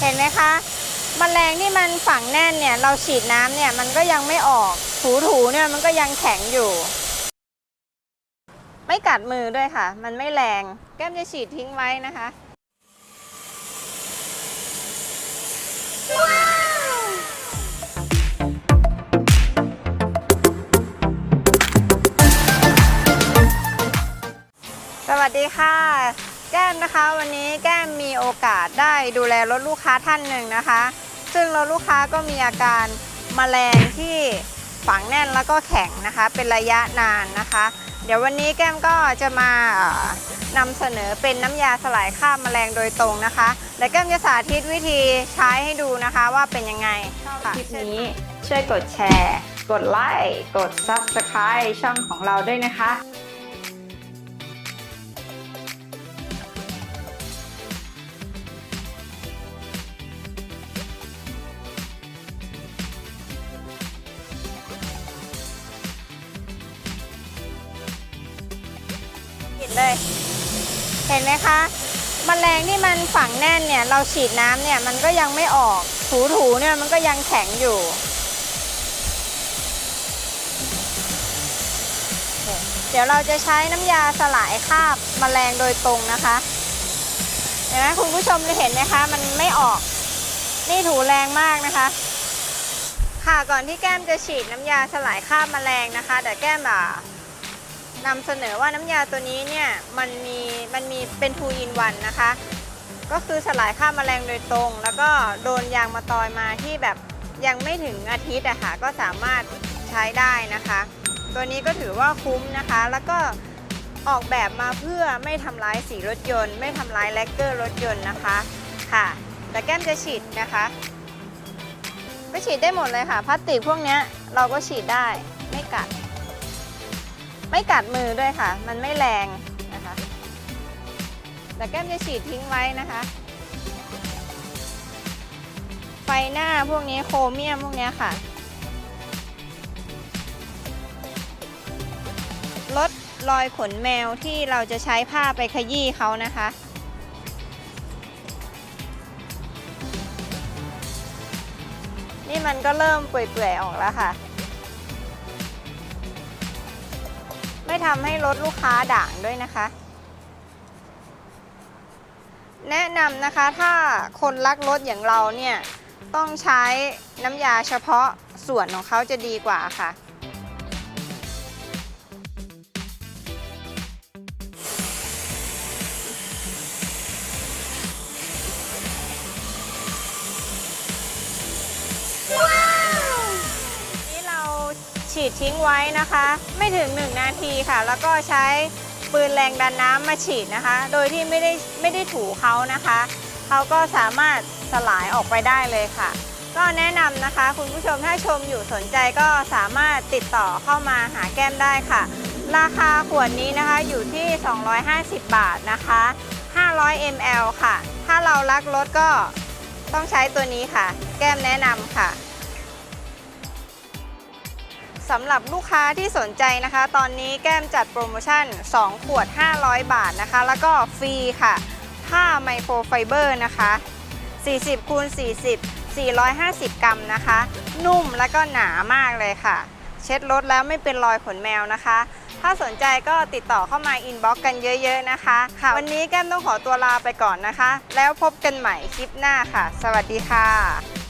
เห็นไหมคะมแมลงที่มันฝังแน่นเนี่ย เราฉีดน้ำเนี่ยมันก็ยังไม่ออก ถูๆเนี่ยมันก็ยังแข็งอยู่ ไม่กัดมือด้วยค่ะ มันไม่แรง แก้มจะฉีดทิ้งไว้นะคะสวัสดีค่ะ แก้มนะคะวันนี้แก้มมีโอกาสได้ดูแลรถลูกค้าท่านหนึ่งนะคะ ซึ่งรถลูกค้าก็มีอาการมแมลงที่ฝังแน่นแล้วก็แข็งนะคะ เป็นระยะนานนะคะ เดี๋ยววันนี้แก้มก็จะมาเอ่อนำเสนอเป็นน้ำยาสลายคราบแมลงโดยตรงนะคะและแก้มจะสาธิตวิธีใช้ให้ดูนะคะว่าเป็นยังไงคลิปนี้ช่วยกดแชร์ กดไลค์กด Subscribe ช่องของเราด้วยนะคะ เลย เห็นไหมคะมแมลงที่มันฝังแน่นเนี่ย เราฉีดน้ำเนี่ยมันก็ยังไม่ออก ถูๆเนี่ยมันก็ยังแข็งอยู่เดี๋ยวเราจะใช้น้ำยาสลายคราบมแมลงโดยตรงนะคะเห็นไหมคุณผู้ชมจะเห็นไหมคะ มันไม่ออก นี่ถูแรงมากนะคะ ค่ะก่อนที่แก้มจะฉีดน้ำยาสลายคราบแมลงนะคะแต่แก้มอะ นำเสนอว่าน้ำยาตัวนี้เนี่ยมันมีมันมีเป็น2 in 1นะคะ ก็คือสลายฆ่าแมลงโดยตรง แล้วก็โดนยางมาตอยมาที่แบบยังไม่ถึงอาทิตย์อะค่ะก็สามารถใช้ได้นะคะ ตัวนี้ก็ถือว่าคุ้มนะคะ แล้วก็ออกแบบมาเพื่อไม่ทำร้ายสีรถยนต์ ไม่ทำร้ายแลกเกอร์รถยนต์นะคะค่ะแต่แก้มจะฉีดนะคะก็ฉีดได้หมดเลยค่ะพลาสติกพวกเนี้ยเราก็ฉีดได้ไม่กัด ไม่กัดมือด้วยค่ะ มันไม่แรงนะคะ แต่แก้มจะฉีดทิ้งไว้นะคะ ไฟหน้าพวกนี้โครเมียมพวกนี้ค่ะ ลดรอยขนแมวที่เราจะใช้ผ้าไปขยี้เขานะคะนี่มันก็เริ่มเปื่อยๆออกแล้วค่ะ ไม่ทำให้รถลูกค้าด่างด้วยนะคะ แนะนำนะคะถ้าคนรักรถอย่างเราเนี่ย ต้องใช้น้ำยาเฉพาะส่วนของเขาจะดีกว่าค่ะ ฉีดทิ้งไว้นะคะ ไม่ถึง 1 นาทีค่ะ แล้วก็ใช้ปืนแรงดันน้ำมาฉีดนะคะ โดยที่ไม่ได้ไม่ได้ถูเขานะคะเขาก็สามารถสลายออกไปได้เลยค่ะ ก็แนะนำนะคะ คุณผู้ชมถ้าชมอยู่สนใจก็สามารถติดต่อเข้ามาหาแก้มได้ค่ะ ราคาขวดนี้นะคะอยู่ที่ 250 บาทนะคะ 500 ml ค่ะ ถ้าเรารักรถก็ต้องใช้ตัวนี้ค่ะ แก้มแนะนำค่ะ สำหรับลูกค้าที่สนใจนะคะ ตอนนี้แก้มจัดโปรโมชั่น 2 ขวด 500 บาทนะคะ แล้วก็ฟรีค่ะ ผ้าไมโครไฟเบอร์นะคะ 40คูณ40 450 กรัมนะคะ นุ่มแล้วก็หนามากเลยค่ะ เช็ดรถแล้วไม่เป็นรอยขนแมวนะคะ ถ้าสนใจก็ติดต่อเข้ามาอินบ็อกกันเยอะ ๆนะคะค่ะวันนี้แก้มต้องขอตัวลาไปก่อนนะคะ แล้วพบกันใหม่คลิปหน้าค่ะ สวัสดีค่ะ